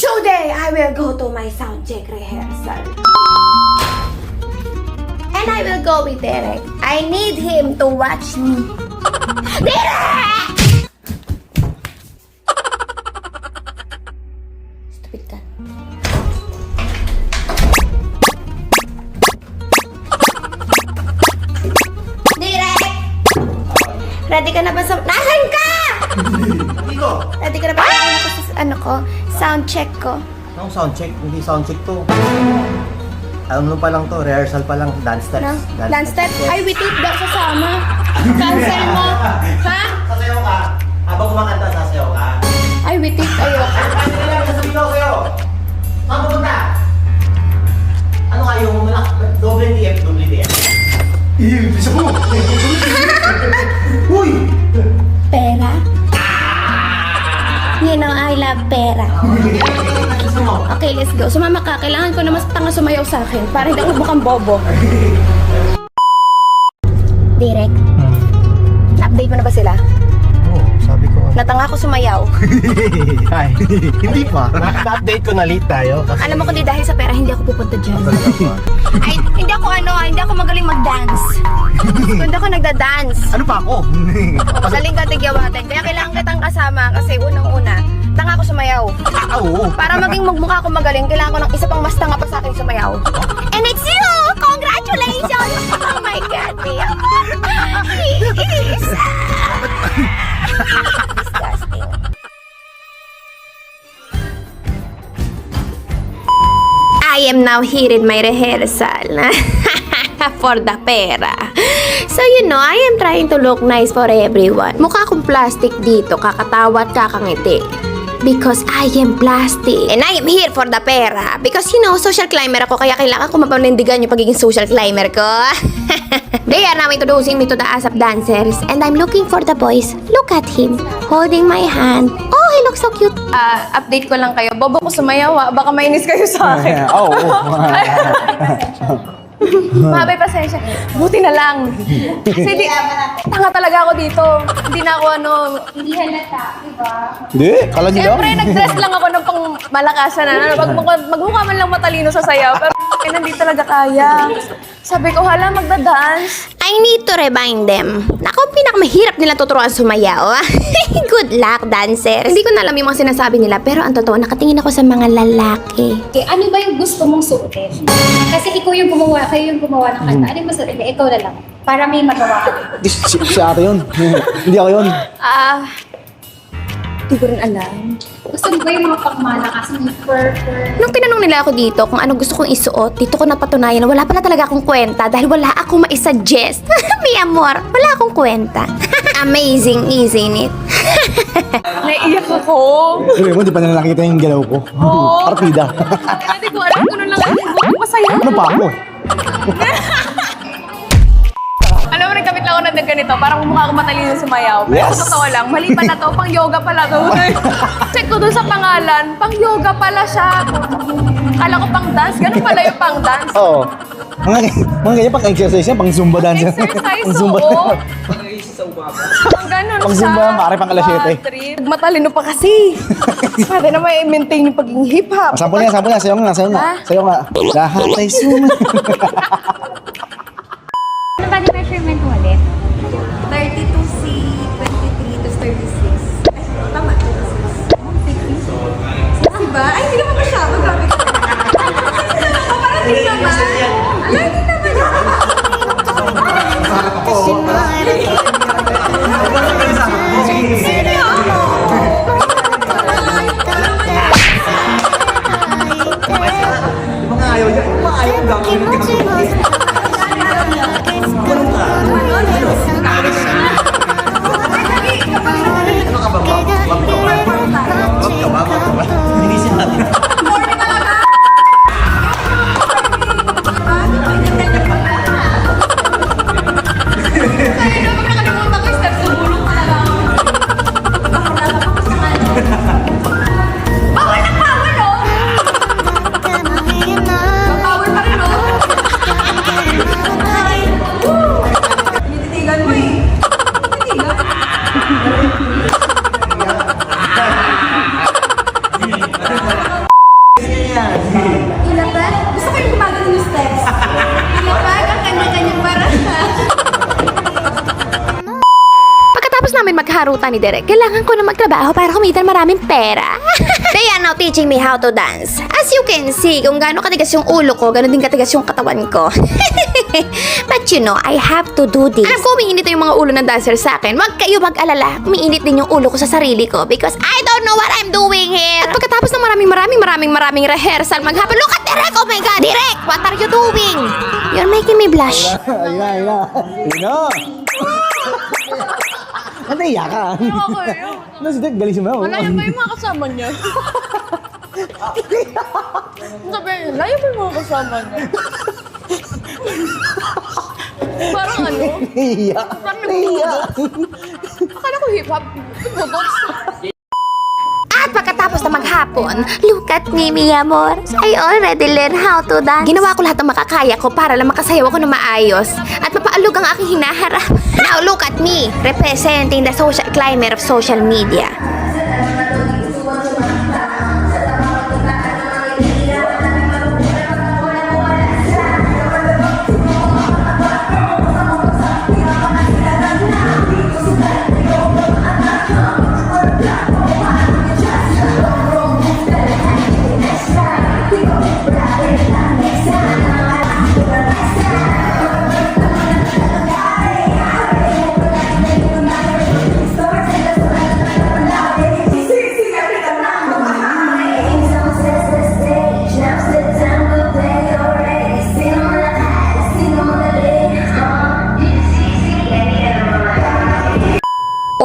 Today, I will go to my sound check rehearsal. And I will go with Derek. I need him to watch me. Derek! Stupid ka. Derek! Ready ka na ba sa... Nasaan ka? Ready ka na ba? Sa ano ko? Sound check ko. Anong sound check? Hindi sound check to. Ano pa lang to? Rehearsal pa lang. Dance steps. No? Dance step? Ay, wait, wait, daw sasama. Cancel mo. Ha? Sasayaw ka. Habang kumakanta, sasayaw ka. Ay, wait, wait, ayoko. Ano na lang sasabihin ko sa'yo? Saan pupunta? Okay, let's go. Sumama ka. Kailangan ko na mas tanga sumayaw sa akin para hindi ako mukhang bobo. Direk, na-update mo na ba sila? Oo, sabi ko. Natanga ako sumayaw. Ay, hindi pa. Na-update ko na late tayo. Kasi Alam mo kundi dahil sa pera, hindi ako pupunta dyan. Ay, hindi ako ano, hindi ako magaling mag-dance. Hindi ako nagda-dance. Ano pa ako? Magaling ka tigyawatin. Kaya kailangan kitang kasama kasi unang-una, tanga ako sumayaw. Ah, oo. Para maging magmukha ako magaling, kailangan ko ng isa pang mas tanga pa sa akin sumayaw. And it's you! Congratulations! Oh my God. Disgusting. I am now here in my rehearsal. for the pera. So you know, I am trying to look nice for everyone. Mukha akong plastic dito, kakatawa at kakangiti. Because I am plastic. And I am here for the pera. Because you know, social climber ako, kaya kailangan ko mapanindigan yung pagiging social climber ko. They are now introducing me to the ASAP dancers. And I'm looking for the boys. Look at him, holding my hand. Oh, he looks so cute. Ah, update ko lang kayo. Bobo ko sumayaw ah. Baka mainis kayo sa akin. Oo. Mahabay pasensya. Buti na lang. Kasi di, tanga talaga ako dito. Hindi na ako ano... Hindi halata, di ba? Hindi, kala niyo Siyempre, nag-dress lang ako ng pang malakasan na. Ano, magmukha, magmukha man lang matalino sa sayaw. Pero eh, hindi talaga kaya. Sabi ko, hala, magda-dance. I need to remind them. Naku, pinakamahirap nila tuturuan sumayaw. Good luck, dancers. Hindi ko na alam yung mga sinasabi nila, pero ang totoo, nakatingin ako sa mga lalaki. Okay, ano ba yung gusto mong suotin? Kasi ikaw yung gumawa, kayo yung gumawa ng kanta. Ano yung gusto nila? Ikaw na lang. Para may magawa ka. Si, si, si ate yun. Hindi ako yun. Ah, hindi ko rin alam. Gusto mo ba yung mga pagmalakas ng purple? Nung tinanong nila ako dito kung ano gusto kong isuot, dito ko napatunayan na wala pala talaga akong kwenta dahil wala akong maisuggest. Mi amor, wala akong kwenta. Amazing, isn't it? Naiiyak ako. Sabi mo, di pa nila nakikita yung galaw ko. Partida. Hindi ko alam kung ano lang ang sa'yo. ano pa ako? Ako ng ganito. Parang mukha ako matalino sumayaw. Pero Yes. sa totoo lang, mali pala to. Pang yoga pala to. Check ko dun sa pangalan. Pang yoga pala siya. Kala ko pang dance. Ganun pala yung pang dance. Oo. Mga, mga ganyan pang exercise yan, pang zumba dance. Exercise, pang zumba. oo. Pang ganun Pang siya. Zumba, pare, pang alas Bad 7. trip. Matalino pa kasi. Pwede na may maintain yung pagiging hip-hop. Sample niya, sample niya. Sayo nga, sayo nga. Sayo nga. Lahat ay suma. Ano ba yung measurement mo ulit? 32C, 23 to 36. Harutan ni Derek, kailangan ko na magtrabaho para kumita ng maraming pera. They are now teaching me how to dance. As you can see, kung gaano katigas yung ulo ko, gaano din katigas yung katawan ko. But you know, I have to do this. Alam ko, umiinit na yung mga ulo ng dancer sa akin. Huwag kayo mag-alala. Umiinit din yung ulo ko sa sarili ko because I don't know what I'm doing here. At pagkatapos ng maraming maraming maraming maraming rehearsal, maghapon, look at Derek! Oh my God! Derek! What are you doing? You're making me blush. Ayun na, ayun na. Ayun na. Ba't naiyak ka? Ano si Dek, galing sumayaw. Malayo ba yung mga kasama niya? Sabi niya, layo ba yung mga kasama niya? Parang ano? Naiyak. Parang Naiyak. Akala ko hip-hop. Budots. At pagkatapos na maghapon, look at me, mi amor. I already learned how to dance. Ginawa ko lahat ng makakaya ko para lang makasayaw ako na maayos at mapaalog ang aking hinaharap. Now look at me, representing the social climate of social media.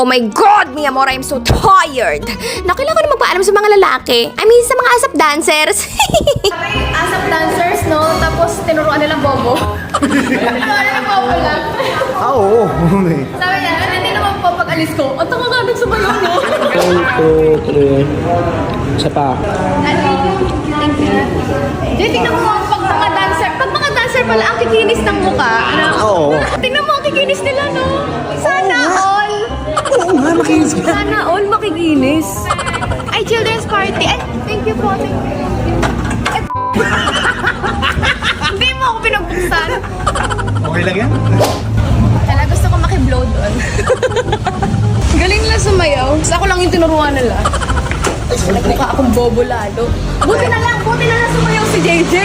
Oh my God, mi amor, I'm so tired. Na kailangan ko na magpaalam sa mga lalaki. I mean, sa mga asap dancers. Asap dancers, no? Tapos tinuruan nilang bobo. tinuruan nilang bobo lang. Ah, oo. Sabi niya, "Ano, hindi naman po pag alis ko. Ang tanga nga nung sumayaw, no? Two, two, three. Isa pa. Thank you. Jay, tingnan mo pag mga dancer. Pag mga dancer pala, ang kikinis ng mukha. Ano? Oo. Tingnan mo ang kikinis nila, no? Sana makinis ka. Sana all makikinis. Ay, children's party. Ay, thank you po. Thank you. Hindi mo ako pinagbuksan. Okay lang yan? Kaya gusto ko makiblow doon. Galing nila sumayaw. Tapos ako lang yung tinuruan nila. Nagmukha akong bobo lalo. Buti na lang, buti na lang sumayaw si JJ.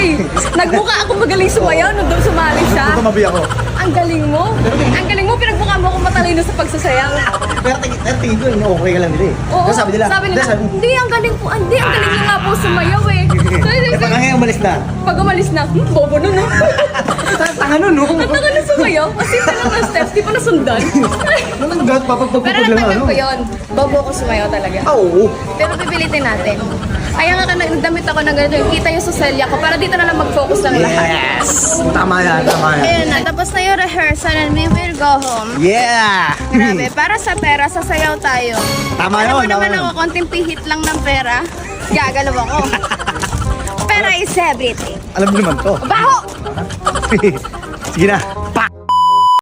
Nagmukha akong magaling sumayaw nung doon sumali siya. Tumabi ako. Ang galing mo. Ang galing mo, pinagmukha mo akong matalino sa pagsasayaw. Pero tingin, pero tingin ko, okay ka lang nila eh. Oo, Pero sabi nila, sabi nila, "Dahil sabi- hindi, ang galing po, hindi, ang galing niyo nga po sumayaw eh. Eh, pag ngayon umalis na. Pag umalis na, hmm, bobo nun, no? Tanga nun, no? Ang tagal na sumayaw, kasi lang ang steps, di pa nasundan. Anong gat, Pero papagpagpag lang natagal ano? ko yun. Bobo ko sumayaw talaga. Ah, oo. Pero pipilitin natin. Kaya nga nagdamit ako ng ganito, yung kita yung suselya ko, para dito na lang mag-focus ng lahat. Yes! Tama yan, tama yan. Ayun na, tapos na yung rehearsal and we will go home. Yeah! Grabe, para sa pera, sasayaw tayo. Tama Alam mo yun, tama naman ako, konting pihit lang ng pera. Gagalaw ako. pera is everything. Alam mo naman to. Baho! Sige na. Pak!